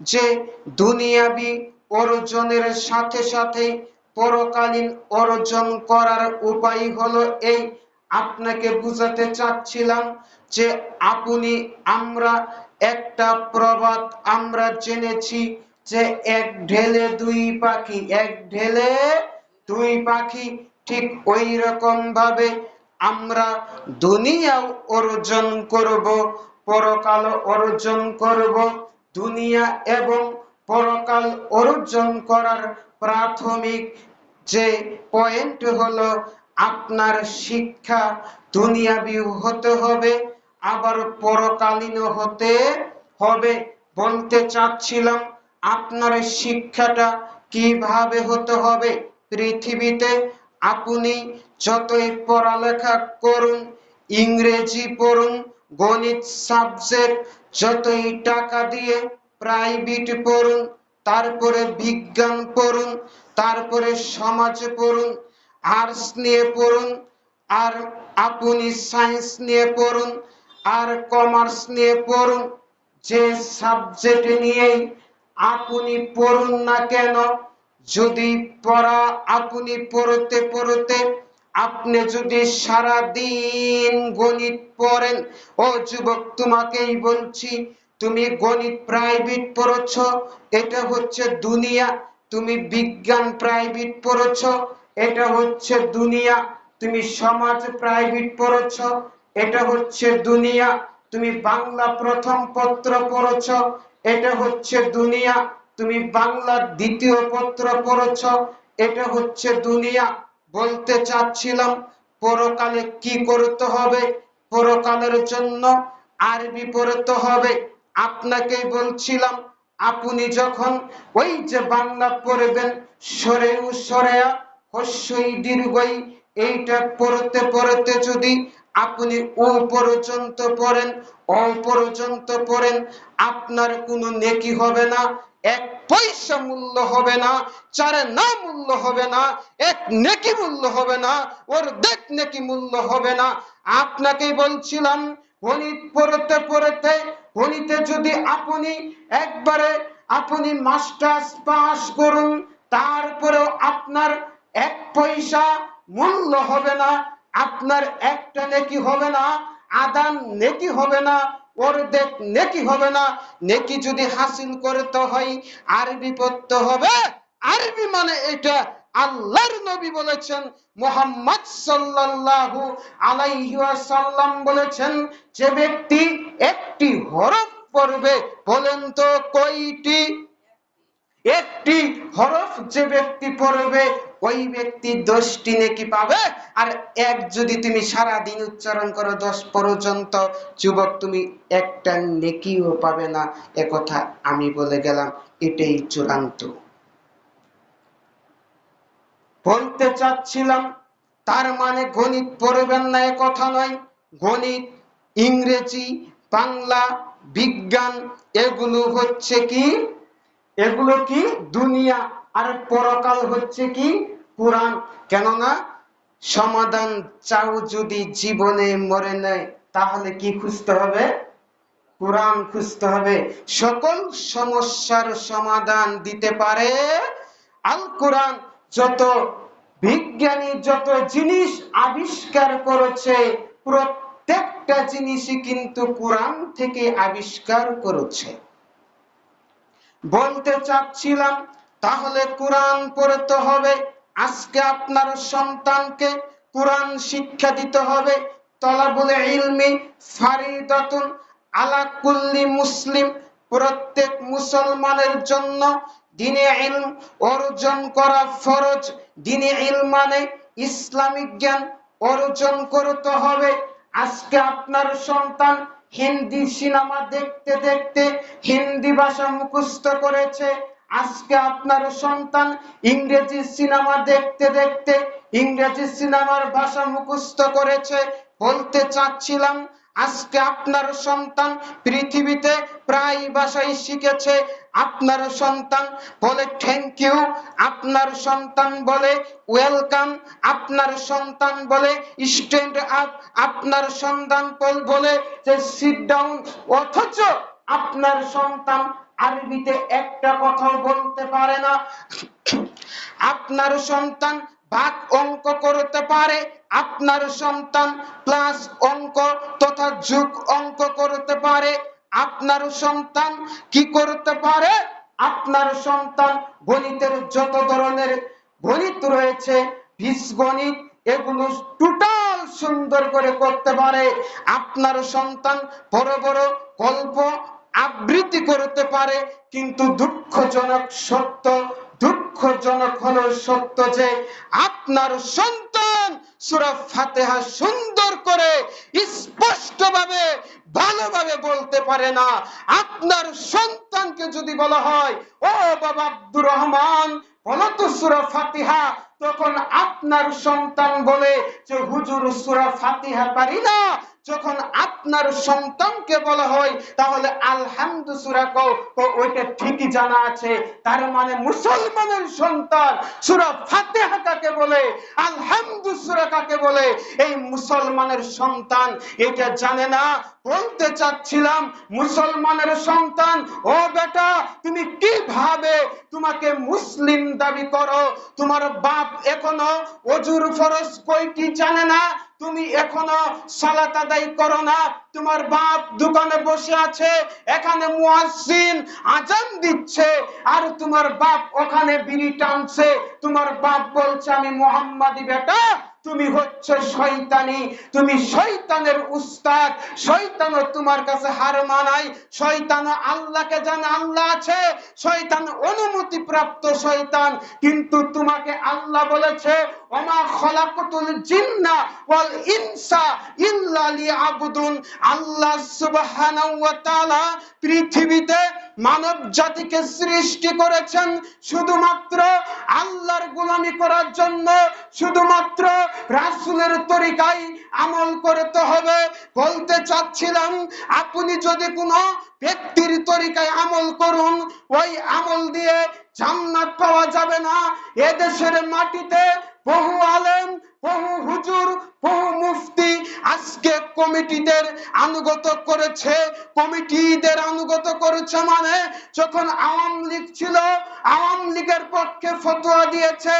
যে দুনিয়াবি অর্জনের সাথে সাথে পরকালীন অর্জন করার উপায় হলো এই। আপনাকে বুঝাতে চাচ্ছিলাম যে আপনি, আমরা একটা প্রবাদ আমরা জেনেছি যে এক ঢেলে দুই পাখি, এক ঢেলে দুই পাখি ঠিক ওই রকম ভাবে আমরা দুনিয়াও অর্জন করব পরকাল অর্জন করব। দুনিয়া এবং পরকাল অর্জন করার প্রাথমিক যে পয়েন্ট হলো আপনার শিক্ষা দুনিয়াবি হতে হবে, আবার পরকালীন হতে হবে বলতে চাচ্ছিলাম আপনার শিক্ষাটা কীভাবে হতে হবে পৃথিবীতে। আপনি যতই পড়ালেখা করুন, ইংরেজি পড়ুন, গণিত সাবজেক্ট যতই টাকা দিয়ে প্রাইভেট পড়ুন, তারপরে বিজ্ঞান পড়ুন, তারপরে সমাজ পড়ুন আর্টস নিয়ে পড়ুন, আর আপনি সায়েন্স নিয়ে পড়ুন, আর কমার্স নিয়ে পড়ুন, যে সাবজেক্ট নিয়েই আপনি পড়ুন না কেন, যদি পড়া আপনি পড়তে পড়তে আপনি যদি সারা দিন গণিত পড়েন, ও যুবক, তোমাকেই বলছি, তুমি গণিত প্রাইভেট পড়ছ, এটা হচ্ছে দুনিয়া। তুমি বিজ্ঞান প্রাইভেট পড়ছ, এটা হচ্ছে দুনিয়া। তুমি সমাজ প্রাইভেট পড়ছ, এটা হচ্ছে দুনিয়া। তুমি বাংলা প্রথম পত্র পড়ছ, এটা হচ্ছে দুনিয়া। তুমি বাংলা দ্বিতীয় পত্র পড়ছ, এটা হচ্ছে দুনিয়া। বলতে চাচ্ছিলাম, পরকালে কি করতে হবে? পরকালের জন্য আরবি পড়তে হবে। আপনাকে বলছিলাম, আপনি যখন ওই যে বাংলা পড়বেন, সরেউ সরেয়া, হস্যই দীর্ঘই, এইটা পড়তে পড়তে যদি আপনি ও পর্যন্ত পড়েন, অ পর্যন্ত পড়েন, আপনার কোনো নেকি হবে না। এক পয়সা মূল্য হবে না, চারে না মূল্য হবে না, এক নেকি মূল্য হবে না ওর দেখ নেকি মূল্য হবে না। আপনাকেই বলছিলাম গণিত পড়তে পড়তে গণিতে যদি আপনি একবারে আপনি মাস্টার্স পাস করুন, তারপরেও আপনার এক পয়সা মূল্য হবে না, আপনার একটা নেকি হবে না, আদান নেকি হবে না নেকি হবে না। নেকি যদি হাসিল হয় হবে। আরবি মানে এটা আল্লাহর নবী বলেছেন, মোহাম্মদ সাল্লাল্লাহু আলাইহি ওয়াসাল্লাম বলেছেন, যে ব্যক্তি একটি হরফ পড়বে, বলেন তো কয়টি? একটি হরফ যে ব্যক্তি পড়বে ওই ব্যক্তি দশটি নেকি পাবে? আর এক যদি তুমি সারা দিন উচ্চারণ করো দশ পর্যন্ত, যুবক তুমি একটা নেকিও পাবে না। একথা আমি বলে গেলাম, এটাই চূড়ান্ত। বলতে চাচ্ছিলাম, তার মানে গণিত পড়বেন না, এ কথা নয়। গণিত, ইংরেজি, বাংলা, বিজ্ঞান, এগুলো হচ্ছে কি? এগুলো কি? দুনিয়া। আর পরকাল হচ্ছে কি? কোরআন। কেননা সমাধান চাও যদি জীবনে মরে নেয়, তাহলে কি খুঁজতে হবে? কোরআন খুঁজতে হবে। সকল সমস্যার সমাধান দিতে পারে আল কোরআন যত বিজ্ঞানী, যত জিনিস আবিষ্কার করেছে, প্রত্যেকটা জিনিসই কিন্তু কোরআন থেকে আবিষ্কার করেছে। বলতে চাচ্ছিলাম তাহলে কোরআন পড়তে হবে। আজকে আপনার সন্তানকে কোরআন শিক্ষা দিতে হবে। তলাবুল ইলমি ফারিদাতুন আলা কুল্লি মুসলিম। প্রত্যেক মুসলমানের জন্য দিনে ইলম অর্জন করা ফরজ। দিনে ইলম মানে ইসলামিক জ্ঞান অর্জন করতে হবে। আজকে আপনার সন্তান হিন্দি সিনেমা দেখতে দেখতে হিন্দি ভাষা মুখস্থ করেছে। আজকে আপনার সন্তান ইংরেজি সিনেমা দেখতে দেখতে ইংরেজি সিনেমার ভাষা মুখস্থ করেছে, বলতে চাচ্ছিলাম, আজকে আপনার সন্তান পৃথিবীতে প্রায় ভাষাই শিখেছে। আপনার সন্তান বলে থ্যাংক ইউ আপনার সন্তান বলে ওয়েলকাম আপনার সন্তান বলে স্ট্যান্ড আপ আপনার সন্তান বলে যে সিট ডাউন অথচ আপনার সন্তান আরবিতে একটা কথাও বলতে পারে না। আপনার সন্তান ভাগ অঙ্ক করতে পারে, আপনার সন্তান প্লাস অঙ্ক তথা যোগ অঙ্ক করতে পারে। আপনার সন্তান কি করতে পারে? আপনার সন্তান গণিতের যত ধরনের গণিত রয়েছে, বীজগণিত, এগুলো টোটাল সুন্দর করে করতে পারে। আপনার সন্তান বড় বড় গল্প আবৃত্তি করতে পারে, কিন্তু দুঃখজনক সত্য, দুঃখজনক হলো সত্য যে আপনার সন্তান সূরা ফাতিহা সুন্দর করে স্পষ্টভাবে, ভালোভাবে বলতে পারে না। আপনার সন্তানকে যদি বলা হয়, ও বাবা আব্দুর রহমান, বলো তো সূরা ফাতিহা। তখন আপনার সন্তান বলে যে, হুজুর, সূরা ফাতিহা পারি না। যখন আপনার সন্তানকে বলা হয়, তাহলে আলহামদু সূরা কও। ওইটা ঠিকই জানা আছে। তার মানে মুসলমানের সন্তান সূরা ফাতিহা কাকে বলে, আলহামদু সূরা কাকে বলে? এই মুসলমানের সন্তান এটা জানে না। বলতে চাচ্ছিলাম, মুসলমানের সন্তান, ও বেটা, তুমি কীভাবে তোমাকে মুসলিম দাবি করো? তোমার বাপ এখনও অজুর ফরজ কয়টি জানে না? তুমি এখনও সালাত আদায় করো না? তোমার বাপ দোকানে বসে আছে, এখানে মুয়াজ্জিন আজান দিচ্ছে, আর তোমার বাপ ওখানে বিড়ি টানছে। তোমার বাপ বলছে, আমি মোহাম্মদি বেটা, তুমি হচ্ছে শয়তানি, তুমি শয়তানের উস্তাদ, শয়তানও তোমার কাছে হার মানায় শয়তান আল্লাহকে জানে আল্লাহ আছে, শয়তান অনুমতি প্রাপ্ত শয়তান, কিন্তু তোমাকে আল্লাহ বলেছে, ওমা খলাকতুল জিন্না ওয়াল ইনসা ইল্লা লিয়াবুদুন। আল্লাহ সুবহানাহু ওয়া তাআলা পৃথিবীতে মানব জাতিকে সৃষ্টি করেছেন শুধুমাত্র আল্লাহর গোলামি করার জন্য, শুধুমাত্র রাসূলের তরিকায় আমল করতে হবে, বলতে চাচ্ছিলাম, আপনি যদি কোনো ব্যক্তির তরিকায় আমল করুন, ওই আমল দিয়ে জান্নাত পাওয়া যাবে না। এদেশের মাটিতে বহু আলেম, বহু হুজুর, বহু মুফতি আজকে কমিটিদের আনুগত করেছে। কমিটিদের আনুগত করেছে মানে যখন আওয়ামী লীগ ছিল, আওয়ামী লীগের পক্ষে ফতোয়া দিয়েছে,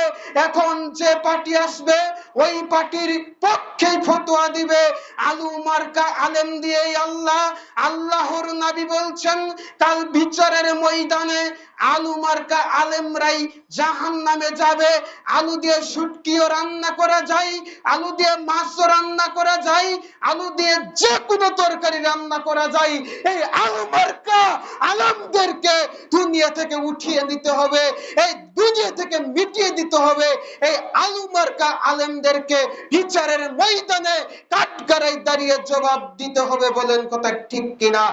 এখন যে পার্টি আসবে ওই পার্টির পক্ষে ফতোয়া দিবে। আলু মার্কা আলেম দিয়ে আল্লাহ, আল্লাহর নবী বলছেন, কাল বিচারের ময়দানে আলু মার্কা আলেমরাই জাহান নামে যাবে। আলু দিয়ে শুটকিও রান্না করা যায়, আলু দিয়ে মাছও রান্না করা যায়, আলু দিয়ে যে কোনো তরকারি রান্না করা যায়। এই আলু মার্কা আলমদেরকে দুনিয়া থেকে উঠিয়ে দিতে হবে, এই দুনিয়া থেকে মিটিয়ে দিতে হবে। এই আলু মার্কা আলেমদেরকে বিচারের ময়দানে কাঠগাড়াই দাঁড়িয়ে জবাব দিতে হবে বলেন কথা ঠিক কিনা?